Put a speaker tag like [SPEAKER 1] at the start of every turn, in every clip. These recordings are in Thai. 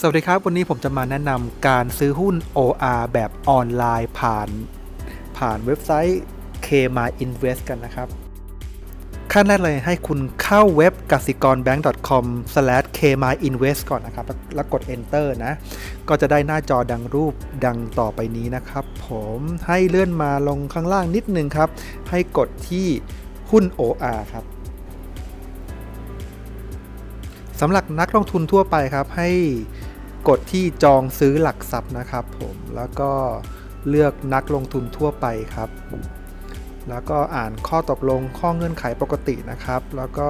[SPEAKER 1] สวัสดีครับ วันนี้ผมจะมาแนะนำการซื้อหุ้น OR แบบออนไลน์ผ่าน ผ่านเว็บไซต์ KMA Invest กันนะครับ ขั้นแรกเลยให้คุณเข้าเว็บกสิกร bank com kma invest ก่อนนะครับ แล้วแล้วกด enter นะ ก็จะได้หน้าจอดังรูปดังต่อไปนี้นะครับ ผมให้เลื่อนมาลงข้างล่างนิดนึงครับ ให้กดที่หุ้น OR ครับสำหรับนักลงทุนทั่วไปครับให้ กดที่จองซื้อหลักทรัพย์นะครับผมแล้วก็เลือกนักลงทุนทั่วไปครับ แล้วก็อ่านข้อตกลงข้อเงื่อนไขปกตินะครับ แล้วก็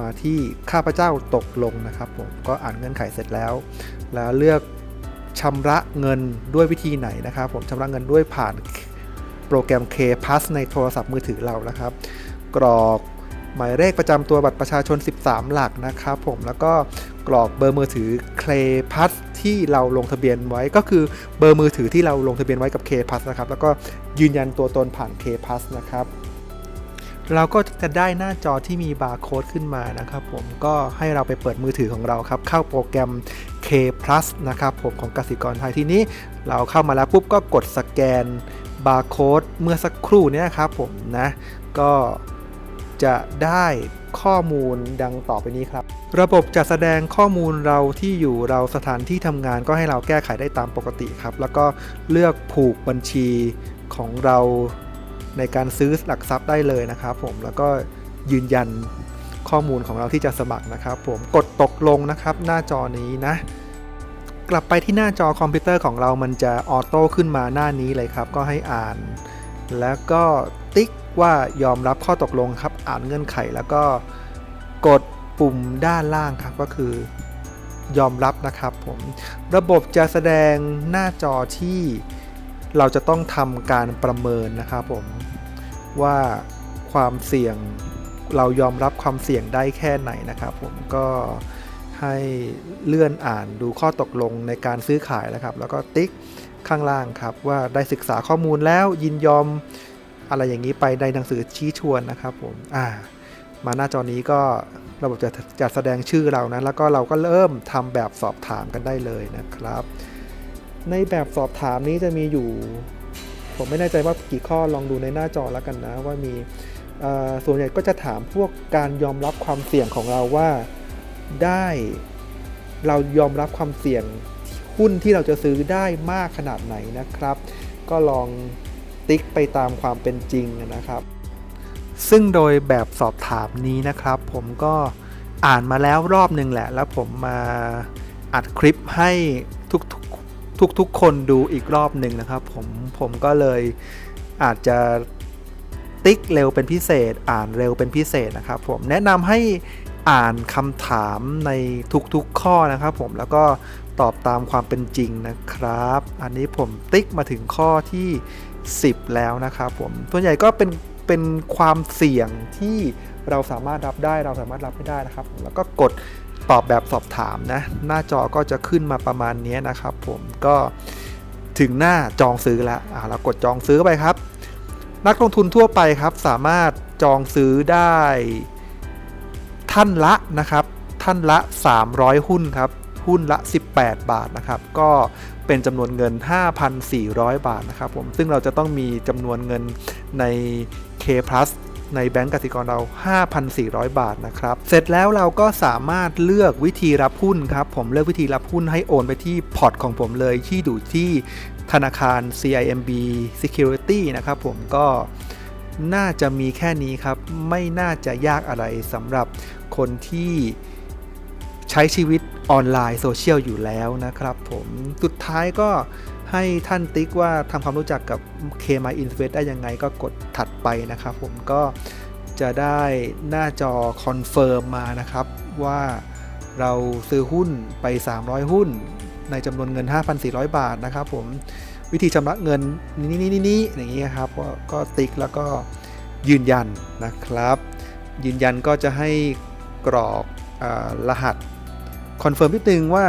[SPEAKER 1] มาที่ข้าพเจ้าตกลงนะครับผมก็อ่านเงื่อนไขเสร็จแล้ว แล้วเลือกชำระเงินด้วยวิธีไหนนะครับ ผมชำระเงินด้วยผ่านโปรแกรม K Plus ในโทรศัพท์มือถือเรานะครับ กรอก หมายเลขประจำตัวบัตรประชาชน 13 หลักนะครับผมแล้วก็กรอกเบอร์มือถือ K Plus ที่เราลงทะเบียนไว้ก็คือเบอร์มือถือที่เราลงทะเบียนไว้กับ K Plus นะครับ แล้วก็ยืนยันตัวตนผ่าน K Plus นะครับ เราก็จะได้หน้าจอที่มีบาร์โค้ดขึ้นมานะครับผมก็ให้เราไปเปิดมือถือของเราครับ เข้าโปรแกรม K Plus นะครับผมของกสิกรไทยทีนี้เราเข้ามาแล้วปุ๊บก็กดสแกนบาร์โค้ดเมื่อสักครู่นี้ครับผมนะ ก็ จะได้ข้อมูลดังต่อไปนี้ครับ ระบบจะแสดงข้อมูลเราที่อยู่เราสถานที่ทำงานก็ให้เราแก้ไขได้ตามปกติครับ แล้วก็เลือกผูกบัญชีของเราในการซื้อหลักทรัพย์ได้เลยนะครับผมแล้วก็ยืนยันข้อมูลของเราที่จะสมัครนะครับ ผมกดตกลงนะครับ หน้าจอนี้นะ กลับไปที่หน้าจอคอมพิวเตอร์ของเรามันจะออโต้ขึ้นมาหน้านี้เลยครับ ก็ให้อ่าน แล้วก็ติ๊ก ว่ายอมรับข้อตกลงครับอ่านเงื่อนไขแล้วก็กดปุ่มด้านล่างครับก็คือยอมรับนะครับผมระบบจะแสดงหน้าจอที่เราจะต้องทำการประเมินนะครับผมว่าความเสี่ยงเรายอมรับความเสี่ยงได้แค่ไหนนะครับผมก็ให้เลื่อนอ่านดูข้อตกลงในการซื้อขายนะครับ แล้วก็ติ๊กข้างล่างครับว่าได้ศึกษาข้อมูลแล้วยินยอม อะไรอย่างนี้ไปในหนังสือชี้ชวนนะครับผมอ่ามาหน้าจอนี้ก็ระบบจะจะแสดงชื่อเรานะ แล้วก็เราก็เริ่มทำแบบสอบถามกันได้เลยนะครับ ในแบบสอบถามนี้จะมีอยู่ ผมไม่แน่ใจว่ากี่ข้อลองดูในหน้าจอแล้วกันนะ ว่ามีส่วนใหญ่ก็จะถามพวกการยอมรับความเสี่ยงของเราว่าได้เรายอมรับความเสี่ยงหุ้นที่เราจะซื้อได้มากขนาดไหนนะครับ ก็ลอง ติ๊กไปตามความเป็นจริงนะครับ ซึ่งโดยแบบสอบถามนี้นะครับ ผมก็อ่านมาแล้วรอบหนึ่งแหละ แล้วผมมาอัดคลิปให้ทุกทุกทุกๆคนดูอีกรอบหนึ่งนะครับผมผมก็เลยอาจจะติ๊กเร็วเป็นพิเศษ อ่านเร็วเป็นพิเศษนะครับ ผมแนะนำให้อ่านคำถามในทุกๆข้อนะครับผมแล้วก็ตอบตามความเป็นจริงนะครับ อันนี้ผมติ๊กมาถึงข้อที่ 10 แล้วนะครับผมส่วนใหญ่ก็เป็นเป็นความเสี่ยงที่เราสามารถรับได้เราสามารถรับไม่ได้นะครับ แล้วก็กดตอบแบบสอบถามนะ หน้าจอก็จะขึ้นมาประมาณนี้นะครับผมก็ถึงหน้าจองซื้อแล้วอ่าเรากดจองซื้อไปครับ นักลงทุนทั่วไปครับสามารถจองซื้อได้ท่านละนะครับ ท่านละ 300 หุ้นครับ หุ้นละ 18 บาทนะครับ ก็เป็นจำนวนเงิน 5,400 บาทนะครับผม ซึ่งเราจะต้องมีจำนวนเงินใน K Plus ในแบงก์กสิกรเรา 5,400 บาทนะครับ เสร็จแล้วเราก็สามารถเลือกวิธีรับหุ้นครับ ผมเลือกวิธีรับหุ้นให้โอนไปที่พอร์ตของผมเลยที่ดูที่ธนาคาร CIMB Security นะครับผมก็น่าจะมีแค่นี้ครับ ไม่น่าจะยากอะไรสำหรับคนที่ ใช้ชีวิตออนไลน์โซเชียลอยู่แล้วนะครับผมสุดท้ายก็ให้ท่านติ๊กว่าทำความรู้จักกับ k m y Invest ได้ยังไงก็กดถัดไปนะครับผมก็จะได้หน้าจอคอนเฟิร์มมานะครับ ว่าเราซื้อหุ้นไป 300 หุ้น ในจำนวนเงิน 5,400 บาทนะครับผมวิธีชำระเงินนี้นี้นี้นี้อย่างนี้ครับก็ก็ติ๊กแล้วก็ยืนยันนะครับ ยืนยันก็จะให้กรอกอรหัส คอนเฟิร์มนิดนึงว่า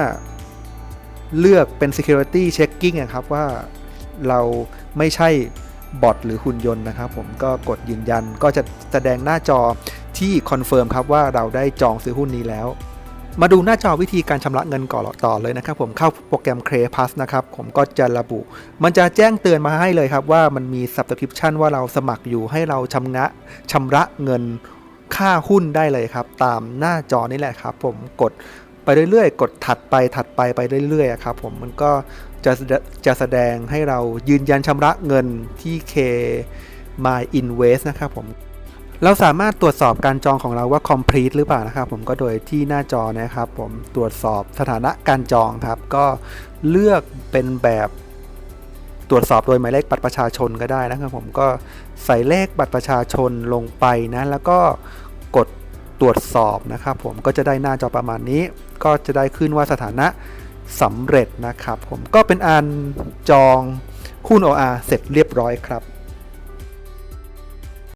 [SPEAKER 1] เลือกเป็น security checking อะครับว่าเราไม่ใช่บอทหรือหุ่นยนต์นะครับ ผมก็กดยืนยันก็จะแสดงหน้าจอที่คอนเฟิร์มครับว่าเราได้จองซื้อหุ้นนี้แล้ว มาดูหน้าจอวิธีการชำระเงินก่อนต่อเลยนะครับ ผมเข้าโปรแกรม c r e Plus นะครับผมก็จะระบุ มันจะแจ้งเตือนมาให้เลยครับว่ามันมี subscription ว่าเราสมัครอยู่ให้เราชำระชำระเงินค่าหุ้นได้เลยครับ ตามหน้าจอนี่แหละครับ ผมกด ไปเรื่อยๆ กดถัดไปถัดไปไปเรื่อยๆครับผมมันก็จะจะแสดงให้เรายืนยันชำระเงินที่ K My Invest นะครับผมเราสามารถตรวจสอบการจองของเราว่า complete หรือเปล่านะครับผมก็โดยที่หน้าจอนะครับผมตรวจสอบสถานะการจองครับ ก็เลือกเป็นแบบตรวจสอบโดยหมายเลขบัตรประชาชนก็ได้นะครับผมก็ใส่เลขบัตรประชาชนลงไปนะ แล้วก็ ตรวจสอบนะครับผมก็จะได้หน้าจอประมาณนี้ ก็จะได้ขึ้นว่าสถานะสำเร็จนะครับผมก็เป็นอันจองหุ้น OR เสร็จเรียบร้อยครับ